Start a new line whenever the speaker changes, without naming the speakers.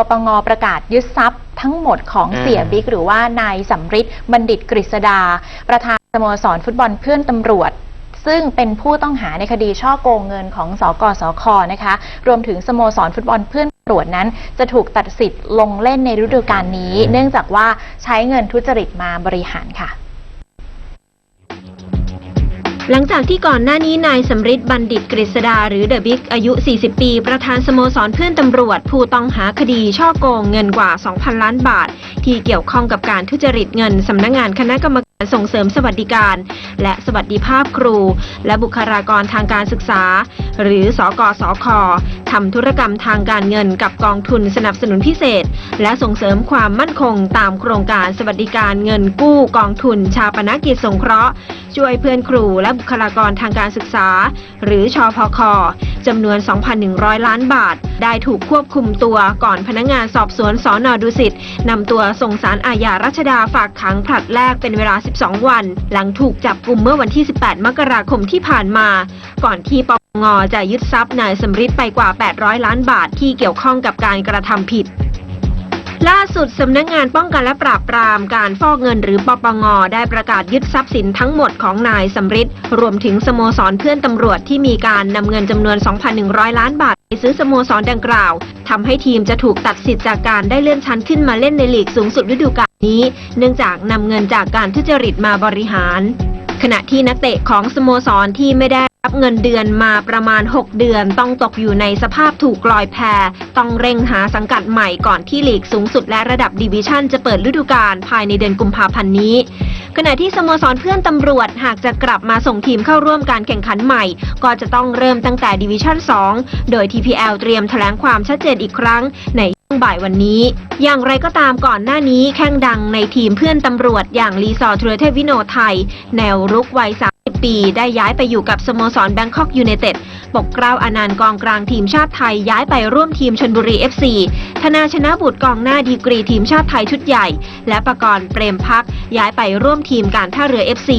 ปปงประกาศยึดทรัพย์ทั้งหมดของ
อืม
เสียบิ๊กหรือว่านายสำริดบัณฑิตกฤษดา ประธานสโมสรฟุตบอลเพื่อนตำรวจซึ่งเป็นผู้ต้องหาในคดีช่อโกงเงินของสกสคนะคะ รวมถึงสโมสรฟุตบอลเพื่อนตำรวจนั้น จะถูกตัดสิทธิ์ลงเล่นในฤดูกาลนี้ เนื่องจากว่าใช้เงินทุจริตมาบริหารค่ะ
หลังจากที่ก่อนหน้านี้นายสำริดบัณฑิตกฤษดาหรือเดอะบิ๊กอายุ 40 ปี ประธานสโมสรเพื่อนตำรวจ ผู้ต้องหาคดีช่อโกงเงินกว่า 2,000 ล้านบาท ที่เกี่ยวข้องกับการทุจริตเงินสำนักงงานคณะกรรมการ ส่งเสริมสวัสดิการ และสวัสดิภาพครู และบุคลากรทางการศึกษา หรือสกสคทำธุรกรรมทางการเงินกับกองทุนสนับสนุนพิเศษ และส่งเสริมความมั่นคงตามโครงการสวัสดิการเงินกู้กองทุนชาปนกิจสงเคราะห์ ช่วยเพื่อนครูและบุคลากรทางการศึกษา หรือชอพคจำนวน 2,100 ล้านบาท ได้ถูกควบคุมตัวก่อนพนักงานสอบสวนสอนอดุสิตนำตัวส่งสารอาญารัชดาฝากขังผลัดแรกเป็นเวลา 12 วัน หลังถูกจับกลุ่มเมื่อวันที่ 18 มกราคมที่ผ่านมา ก่อนที่ปปงจะยึดทรัพย์นายสมฤทธิ์ไปกว่า 800 ล้านบาทที่เกี่ยวข้องกับการกระทำผิดล่าสุดสำนักงานป้องกันและปราบปรามการฟอกเงินหรือปปง ได้ประกาศยึดทรัพย์สินทั้งหมดของนายสำริดรวมถึงสโมสรเพื่อนตำรวจที่มีการนำเงินจำนวน 2,100 ล้านบาท ซื้อสโมสรดังกล่าวทำให้ทีมจะถูกตัดสิทธิ์จากการได้เลื่อนชั้นขึ้นมาเล่นในลีกสูงสุดฤดูกาลนี้ เนื่องจากนำเงินจากการทุจริตมาบริหาร ขณะที่นักเตะของสโมสรที่ไม่ได้รับเงินเดือนมาประมาณ 6 เดือน ต้องตกอยู่ในสภาพถูกกลอยแพต้องเร่งหาสังกัดใหม่ก่อนที่ลีกสูงสุดและระดับดิวิชั่นจะเปิดฤดูกาลภายในเดือนกุมภาพันธ์นี้ ขณะที่สโมสรเพื่อนตำรวจหากจะกลับมาส่งทีมเข้าร่วมการแข่งขันใหม่ ก็จะต้องเริ่มตั้งแต่ดิวิชั่น 2 โดย TPL เตรียมแถลงความชัดเจนอีกครั้งในช่วงบ่ายวันนี้ อย่างไรก็ตามก่อนหน้านี้แข้งดังในทีมเพื่อนตำรวจอย่างลีซอร์เทรเทวิโนไทย แนวรุกวัย30 ปีได้ย้ายไปอยู่กับสโมสรแบงคอกยูไนเต็ดปกเกล้าอนันต์กองกลางทีมชาติไทยย้ายไปร่วมทีมชนบุรี FC ธนาชนะบุตรกองหน้าดีกรีทีมชาติไทยชุดใหญ่ และประกรณ์เปรมพักย้ายไปร่วมทีมการท่าเรือ FC